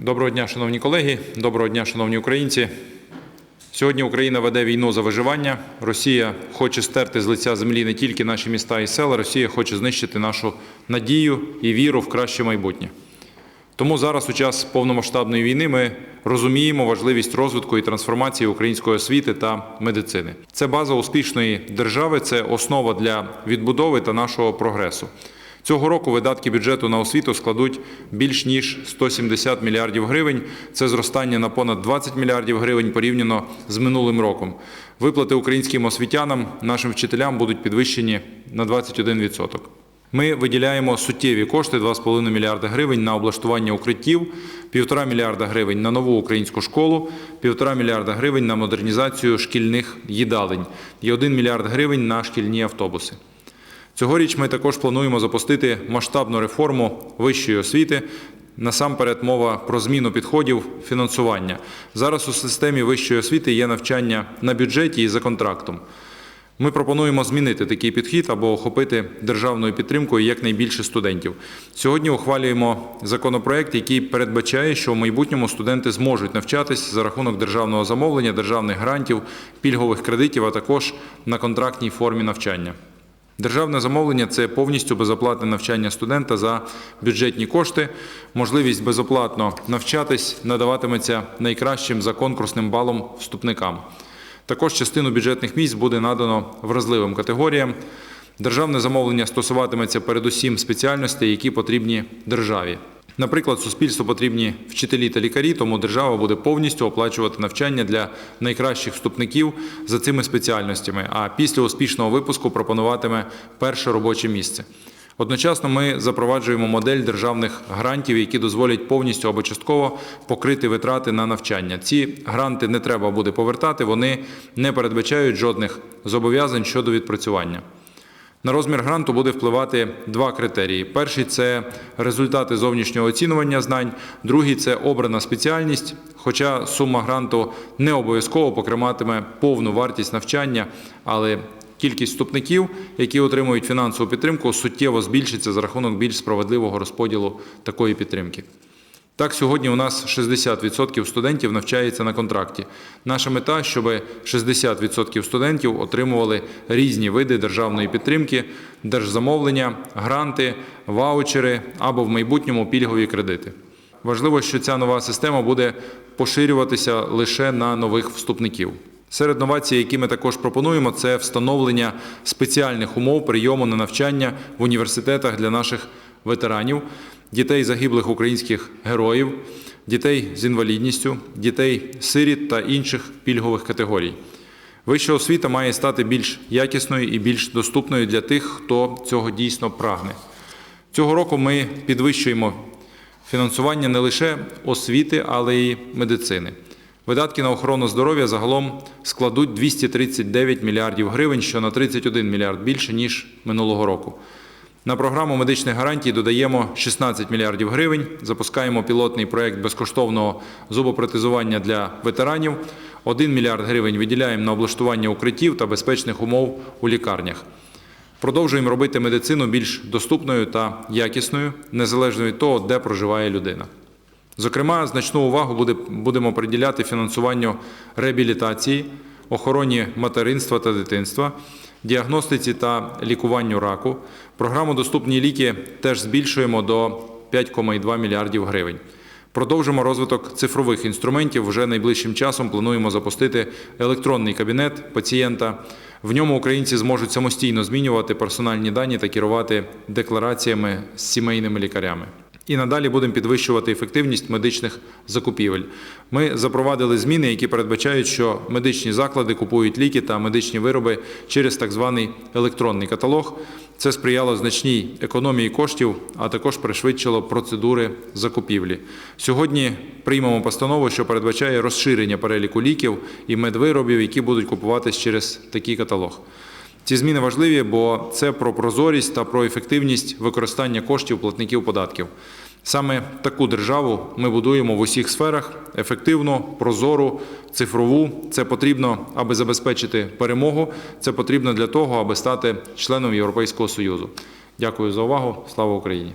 Доброго дня, шановні колеги. Доброго дня, шановні українці. Сьогодні Україна веде війну за виживання. Росія хоче стерти з лиця землі не тільки наші міста і села. Росія хоче знищити нашу надію і віру в краще майбутнє. Тому зараз, у час повномасштабної війни, ми розуміємо важливість розвитку і трансформації української освіти та медицини. Це база успішної держави, це основа для відбудови та нашого прогресу. Цього року видатки бюджету на освіту складуть більш ніж 170 мільярдів гривень. Це зростання на понад 20 мільярдів гривень порівняно з минулим роком. Виплати українським освітянам, нашим вчителям будуть підвищені на 21%. Ми виділяємо суттєві кошти 2,5 мільярда гривень на облаштування укриттів, 1,5 мільярда гривень на нову українську школу, 1,5 мільярда гривень на модернізацію шкільних їдалень і 1 мільярд гривень на шкільні автобуси. Цьогоріч ми також плануємо запустити масштабну реформу вищої освіти. Насамперед мова про зміну підходів фінансування. Зараз у системі вищої освіти є навчання на бюджеті і за контрактом. Ми пропонуємо змінити такий підхід або охопити державною підтримкою якнайбільше студентів. Сьогодні ухвалюємо законопроект, який передбачає, що в майбутньому студенти зможуть навчатись за рахунок державного замовлення, державних грантів, пільгових кредитів, а також на контрактній формі навчання. Державне замовлення це повністю безоплатне навчання студента за бюджетні кошти. Можливість безоплатно навчатись надаватиметься найкращим за конкурсним балом вступникам. Також частину бюджетних місць буде надано вразливим категоріям. Державне замовлення стосуватиметься передусім спеціальностей, які потрібні державі. Наприклад, суспільству потрібні вчителі та лікарі, тому держава буде повністю оплачувати навчання для найкращих вступників за цими спеціальностями, а після успішного випуску пропонуватиме перше робоче місце. Одночасно ми запроваджуємо модель державних грантів, які дозволять повністю або частково покрити витрати на навчання. Ці гранти не треба буде повертати, вони не передбачають жодних зобов'язань щодо відпрацювання. На розмір гранту буде впливати два критерії: перший це результати зовнішнього оцінювання знань, другий це обрана спеціальність. Хоча сума гранту не обов'язково покриватиме повну вартість навчання, але кількість вступників, які отримують фінансову підтримку, суттєво збільшиться за рахунок більш справедливого розподілу такої підтримки. Так, сьогодні у нас 60% студентів навчається на контракті. Наша мета, щоб 60% студентів отримували різні види державної підтримки, держзамовлення, гранти, ваучери або в майбутньому пільгові кредити. Важливо, що ця нова система буде поширюватися лише на нових вступників. Серед новацій, які ми також пропонуємо, це встановлення спеціальних умов прийому на навчання в університетах для наших ветеранів, дітей загиблих українських героїв, дітей з інвалідністю, дітей сиріт та інших пільгових категорій. Вища освіта має стати більш якісною і більш доступною для тих, хто цього дійсно прагне. Цього року ми підвищуємо фінансування не лише освіти, але й медицини. Видатки на охорону здоров'я загалом складуть 239 мільярдів гривень, що на 31 мільярд більше ніж минулого року. На програму медичних гарантій додаємо 16 мільярдів гривень. Запускаємо пілотний проект безкоштовного зубопротезування для ветеранів. 1 мільярд гривень виділяємо на облаштування укриттів та безпечних умов у лікарнях. Продовжуємо робити медицину більш доступною та якісною, незалежно від того, де проживає людина. Зокрема, значну увагу будемо приділяти фінансуванню реабілітації, охороні материнства та дитинства, діагностиці та лікуванню раку. Програму Доступні ліки теж збільшуємо до 5,2 мільярдів гривень. Продовжимо розвиток цифрових інструментів. Вже найближчим часом плануємо запустити електронний кабінет пацієнта. В ньому українці зможуть самостійно змінювати персональні дані та керувати деклараціями з сімейними лікарями. І надалі будемо підвищувати ефективність медичних закупівель. Ми запровадили зміни, які передбачають, що медичні заклади купують ліки та медичні вироби через так званий електронний каталог. Це сприяло значній економії коштів, а також пришвидшило процедури закупівлі. Сьогодні приймемо постанову, що передбачає розширення переліку ліків і медвиробів, які будуть купуватись через такий каталог. Ці зміни важливі, бо це про прозорість та про ефективність використання коштів платників податків. Саме таку державу ми будуємо в усіх сферах ефективну, прозору, цифрову. Це потрібно, аби забезпечити перемогу. Це потрібно для того, аби стати членом Європейського союзу. Дякую за увагу. Слава Україні!